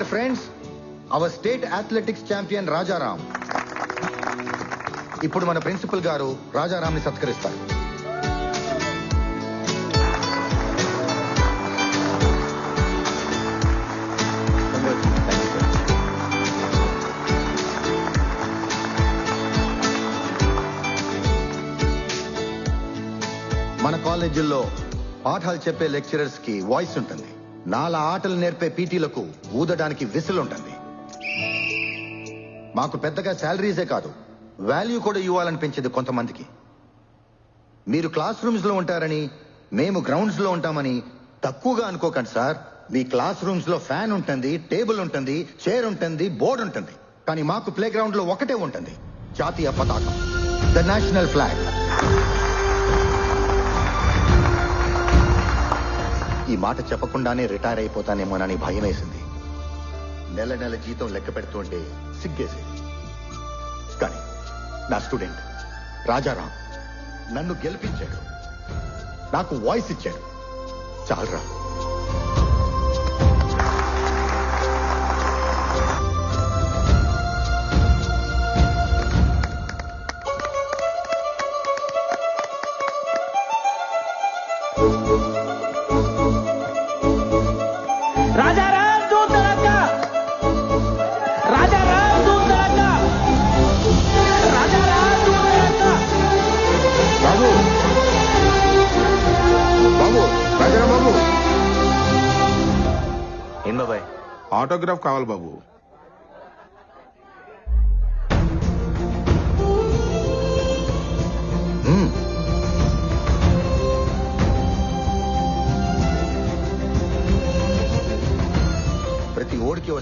Dear friends our state athletics champion Rajaram ఇప్పుడు మన principal గారు రాజారాంని సత్కరిస్తారు. మన కాలేజీల్లో పాఠాలు చెప్పే లెక్చరర్స్కి వాయిస్ ఉంటుంది. నాలా ఆటలు నేర్పే పీటీలకు ఊదడానికి విసులుంటుంది. ఉంటుంది మాకు పెద్దగా శాలరీసే కాదు వాల్యూ కూడా ఇవ్వాలనిపించేది కొంతమందికి. మీరు క్లాస్ రూమ్స్లో ఉంటారని మేము గ్రౌండ్స్లో ఉంటామని తక్కువగా అనుకోకండి సార్. మీ క్లాస్ రూమ్స్లో ఫ్యాన్ ఉంటుంది టేబుల్ ఉంటుంది చైర్ ఉంటుంది బోర్డు ఉంటుంది. కానీ మాకు ప్లే గ్రౌండ్లో ఒకటే ఉంటుంది జాతీయ పతాకం ద నేషనల్ ఫ్లాగ్. ఈ మాట చెప్పకుండానే రిటైర్ అయిపోతానేమోనని భయం వేసింది నెల నెల జీతం లెక్క పెడుతుంటే సిగ్గేసేది. కానీ నా స్టూడెంట్ రాజారాం నన్ను గెలిపించాడు. నాకు వాయిస్ ఇచ్చాడు. చాలరా. రాజారాం దూతరక్క రాజారాం దూతరక్క రాజారాం దూతరక్క బాబు! బాబు! రాజారాం బాబు! ఏం బాబాయ్? ఆటోగ్రాఫ్ కావాలి బాబు.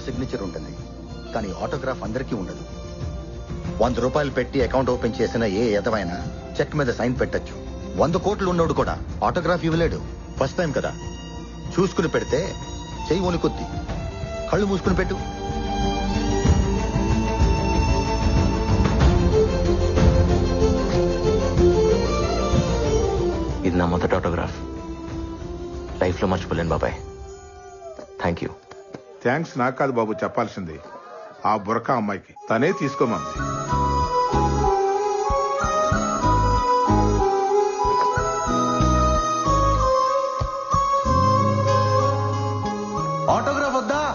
సిగ్నేచర్ ఉంటుంది. కానీ ఆటోగ్రాఫ్ అందరికీ ఉండదు. వంద రూపాయలు పెట్టి అకౌంట్ ఓపెన్ చేసిన ఏ ఎదవైనా చెక్ మీద సైన్ పెట్టొచ్చు. వంద కోట్లు ఉన్నోడు కూడా ఆటోగ్రాఫ్ ఇవ్వలేడు. ఫస్ట్ టైం కదా. చూసుకుని పెడితే చెయ్యి వణుకుద్ది కళ్ళు మూసుకుని పెట్టు. ఇది నా మొదటి ఆటోగ్రాఫ్ లైఫ్లో మర్చిపోలేను బాబాయ్. థ్యాంక్ యూ థ్యాంక్స్ నాకు కాదు బాబు చెప్పాల్సింది. ఆ బురక అమ్మాయికి. తనే తీసుకోమంది. ఆటోగ్రాఫ్ వద్దా?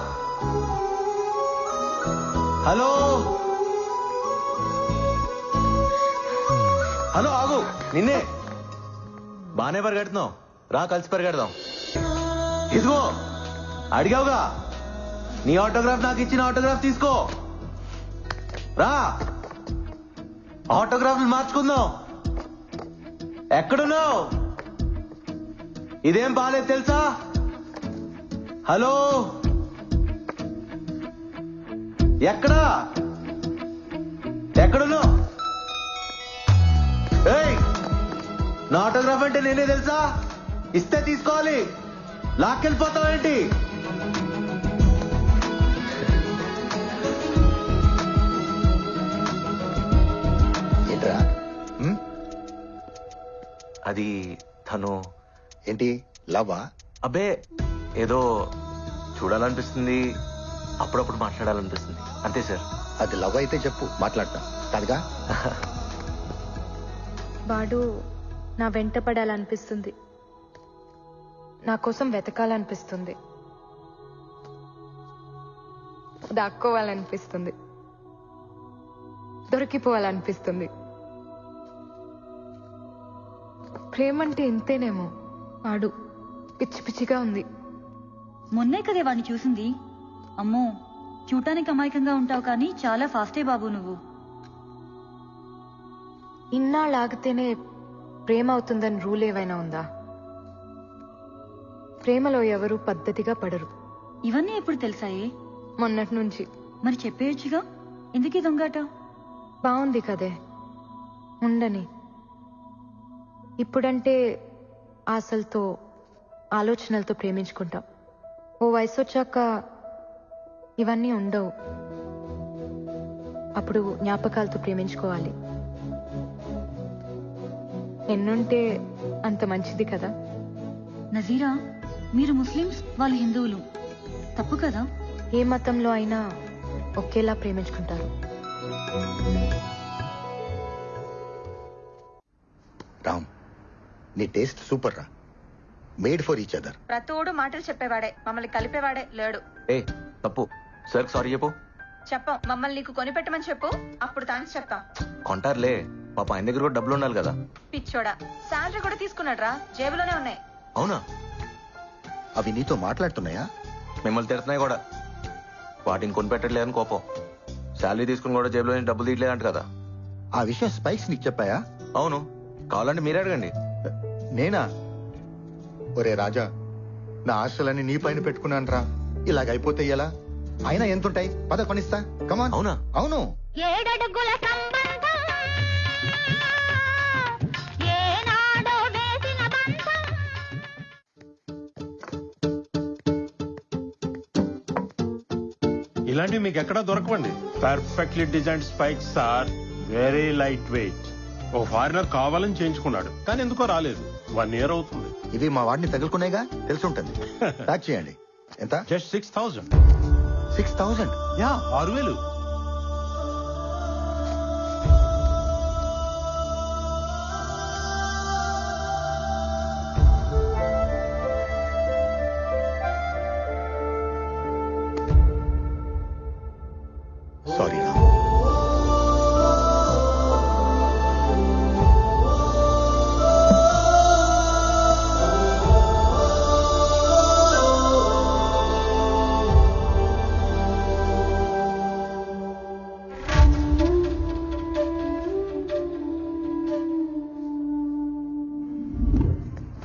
హలో? హలో ఆగు. నిన్నే. బానే పరిగెడుతున్నావు. రా కలిసి పరిగెడదాం. ఇదిగో. అడిగావుగా. నీ ఆటోగ్రాఫ్ నాకు ఇచ్చిన ఆటోగ్రాఫ్ తీసుకో. రా. ఆటోగ్రాఫ్లు మార్చుకుందాం. ఎక్కడున్నావు? ఇదేం బాలేదు తెలుసా? హలో? ఎక్కడా? ఎక్కడున్నావు? ఏయ్! నా ఆటోగ్రాఫ్ అంటే నేనే తెలుసా? ఇస్తే తీసుకోవాలి. లాక్కెళ్ళిపోతావేంటి? అది తను ఏంటి? లవ్వా? అబ్బే ఏదో చూడాలనిపిస్తుంది అప్పుడప్పుడు మాట్లాడాలనిపిస్తుంది. అంతే సార్. అది లవ్ అయితే చెప్పు మాట్లాడతా. కాదుగా వాడు నా వెంట పడాలనిపిస్తుంది. నా కోసం వెతకాలనిపిస్తుంది. దాక్కోవాలనిపిస్తుంది. దొరికిపోవాలనిపిస్తుంది. ప్రేమంటే ఇంతేనేమో. వాడు పిచ్చి పిచ్చిగా ఉంది. మొన్నే కదే వాడిని చూసింది. అమ్మో చూడటానికి అమాయకంగా ఉంటావు కానీ చాలా ఫాస్టే బాబు నువ్వు. ఇన్నాళ్ళు ఆగితేనే ప్రేమ అవుతుందని రూల్ ఏవైనా ఉందా? ప్రేమలో ఎవరు పద్ధతిగా పడరు. ఇవన్నీ ఎప్పుడు తెలుసాయే? మొన్నటి నుంచి. మరి చెప్పేయచ్చుగా? ఎందుకీ దొంగాట? బాగుంది కదే. ఉండని. ఇప్పుడంటే ఆశలతో ఆలోచనలతో ప్రేమించుకుంటాం. ఓ వయసు వచ్చాక ఇవన్నీ ఉండవు. అప్పుడు జ్ఞాపకాలతో ప్రేమించుకోవాలి. ఎన్నుంటే అంత మంచిది కదా? నజీరా మీరు ముస్లిమ్స్ వాళ్ళు హిందువులు. తప్పు కదా? ఏ మతంలో అయినా ఒకేలా ప్రేమించుకుంటారు. రామ్ నీ టేస్ట్ సూపర్ రా. మేడ్ ఫర్ ఈచ్ అదర్ ప్రతోడు మాటలు చెప్పేవాడే మమ్మల్ని కలిపేవాడే లేడు. ఏ తప్పు. సార్ సారీ చెప్పు. చెప్పం మమ్మల్ని నీకు కొనిపెట్టమని చెప్పు అప్పుడు థ్యాంక్స్ చెప్తాం. కొంటారులే. పాప ఆయన దగ్గర కూడా డబ్బులు ఉండాలి కదా. పిచ్చోడా శాలరీ కూడా తీసుకున్నాడు రా జేబులోనే ఉన్నాయి. అవునా? అవి నీతో మాట్లాడుతున్నాయా? మిమ్మల్ని తిడుతున్నాయి కూడా. వాటిని కొనిపెట్టట్లేదని కోపం. శాలరీ తీసుకుని కూడా జేబులో నుంచి డబ్బులు తీయట్లేదంట కదా. ఆ విషయం స్పైక్స్ నీకు చెప్పాయా? అవును. కావాలంటే మీరే అడగండి. నేనా? ఒరే రాజా నా ఆశలన్నీ నీ పైన పెట్టుకున్నాను రా ఇలాగైపోతే ఎలా? అయినా ఎంతుంటాయి? పద కొనిస్తా. కమాన్ అవునా? అవును. ఏడడుగుల సంబంధం ఏనాడో వేసిన బంధం. ఇలాంటివి మీకు ఎక్కడా దొరకవండి. Perfectly design spikes sir very light weight ఓ ఫారినర్ కావాలని చేయించుకున్నాడు. కానీ ఎందుకో రాలేదు. వన్ ఇయర్ అవుతుంది. ఇవి మా వాడిని తగులుకునేగా తెలిసి ఉంటుంది. ప్యాక్ చేయండి. ఎంత? Just six thousand. Six thousand yeah ఆరు వేలు.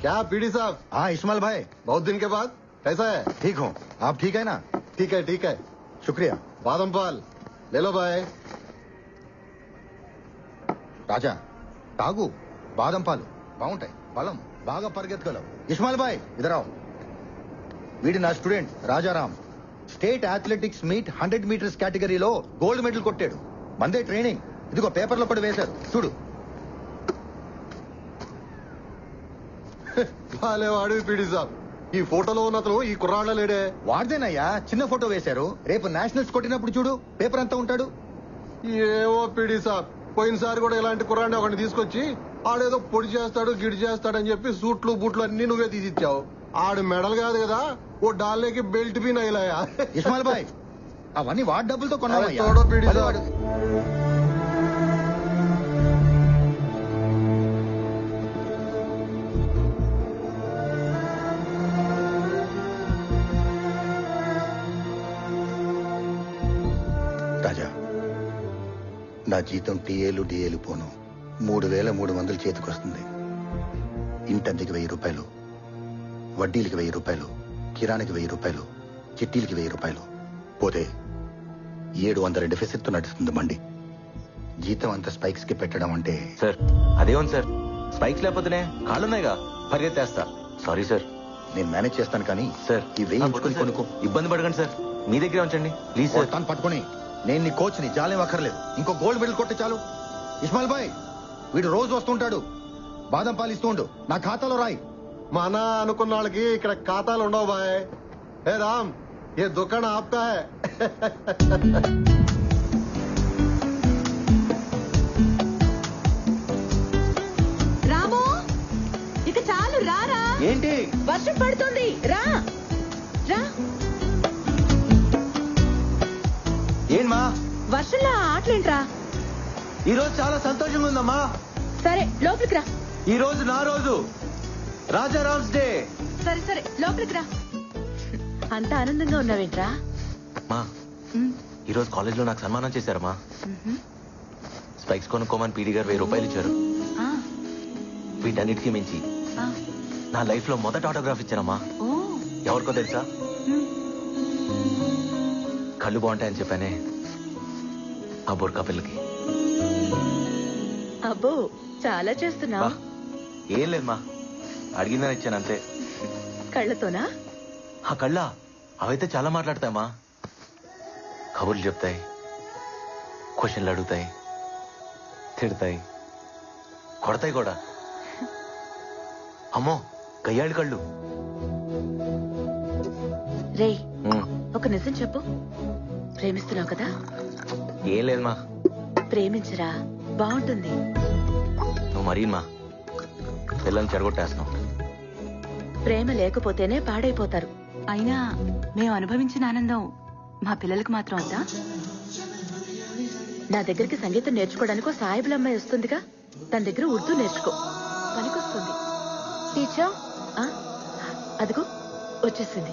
क्या पीडी साहब हाँ इस्माइल भाई बहुत दिन के बाद कैसा है ठीक हो आप ठीक है ना ठीक है ठीक है शुक्रिया बादम पाल ले लो भाई రాజా తాగు బాదం పాలు బాగుంటాయి బలం బాగా పరిగెత్తగలవు ఇస్మాయిల్ బాయ్ ఇదరావు వీడి నా student Rajaram state athletics meet hundred metres కేటగిరీలో గోల్డ్ మెడల్ కొట్టాడు మందే ట్రైనింగ్ ఇదిగో పేపర్లో కూడా వేశారు చూడు భలే వాడివి పీడి సాబ్. ఈ ఫోటోలో ఉన్న అతను ఈ కుర్రాళ్ళ లేడే. వాడిదేనయ్యా చిన్న ఫోటో వేశారు. రేపు నేషనల్స్ కొట్టినప్పుడు చూడు పేపర్ అంతా ఉంటాడు. ఏవో పీడి సాబ్. పోయినసారి కూడా ఇలాంటి కుర్రాడిని ఒకటి తీసుకొచ్చి ఆడేదో పొడి చేస్తాడు గిడి చేస్తాడని చెప్పి సూట్లు బూట్లు అన్ని నువ్వే తీసిచ్చావు. ఆడు మెడల్ కాదు కదా ఓ డాల్లేకి బెల్ట్ బి నైలాయా ఇస్మాయిల్ బాయ్ అవన్నీ వాడి డబ్బులతో కొన్నావయ్యా. నా జీతం టీఏలు డిఏలు పోను. మూడు వేల మూడు వందలు చేతికొస్తుంది. ఇంటద్దెకి వెయ్యి రూపాయలు వడ్డీలకి వెయ్యి రూపాయలు కిరాణికి వెయ్యి రూపాయలు చిట్టీలకి వెయ్యి రూపాయలు. పోతే ఏడు వందల డెఫిసిట్ నడుస్తుంది మండి జీతం అంత స్పైక్స్కి పెట్టడం అంటే సార్ అదేముంది సార్. స్పైక్స్ లేకపోతేనే కాళ్ళున్నాయిగా. పరిగెత్తేస్తా. Sorry sir. నేను మేనేజ్ చేస్తాను కానీ సార్. కొనుక్కో. ఇబ్బంది పడకండి సార్. మీ దగ్గరే ఉంచండి. Please sir. పట్టుకొని. నేను నీ కోచ్ని జాలేం అక్కర్లేదు. ఇంకో గోల్డ్ మెడల్ కొట్టే చాలు. ఇస్మాల్ బాయ్ వీడు రోజు వస్తుంటాడు. బాదం పాలిస్తూ ఉండు. నా ఖాతాలో రాయి. మన అనుకున్న వాళ్ళకి ఇక్కడ ఖాతాలు ఉండవు బాయ్. ఏ రామ్ ఏ దుకాణం ఆప్కా ఆటలేంట్రా ఈ రోజు చాలా సంతోషంగా ఉందమ్మా. సరే లోపలికి రా. ఈ రోజు నా రోజు. రాజారామ్స్ డే. సరే సరే లోపలికి రా. అంత ఆనందంగా ఉన్నావేంట్రా? మా ఈ రోజు కాలేజ్లో నాకు సన్మానం చేశారమ్మా. స్పైక్స్ కొనుక్కోమని పీడి గారు వెయ్యి రూపాయలు ఇచ్చారు. ఆ, వీటన్నిటికీ మించి. ఆ, నా లైఫ్లో మొదట ఆటోగ్రాఫ్ ఇచ్చానమ్మా ఓ. ఎవరికో తెలుసా? ఉమ్, కళ్ళు బాగుంటాయని చెప్పానే. ఆ బుర్కా పిల్లకి. అబ్బో చాలా చేస్తున్నా బా ఏం లేదు మా అడిగిందని ఇచ్చాను అంతే. కళ్ళతోనా? ఆ కళ్ళ? అవైతే చాలా మాట్లాడతాయమ్మా. కబుర్లు చెప్తాయి క్వశ్చన్లు అడుగుతాయి తిడతాయి కొడతాయి కూడా. అమ్మో గయ్యాళి కళ్ళు. రేయ్ ఉమ్, ఒక నిజం చెప్పు. ప్రేమిస్తున్నావు కదా? ఏం లేదు మా ప్రేమించరా? బాగుంటుంది. నువ్వు మరీ మా పిల్లల్ని చెడగొట్టేస్తున్నావు. ప్రేమ లేకపోతేనే పాడైపోతారు. అయినా మేము అనుభవించిన ఆనందం మా పిల్లలకు మాత్రం వద్దా నా దగ్గరికి సంగీతం నేర్చుకోవడానికి సాయిబుల అమ్మాయి వస్తుందిగా. తన దగ్గర ఉర్దూ నేర్చుకో. పనికొస్తుంది. టీచర్? ఆ? అదిగో వచ్చేసింది.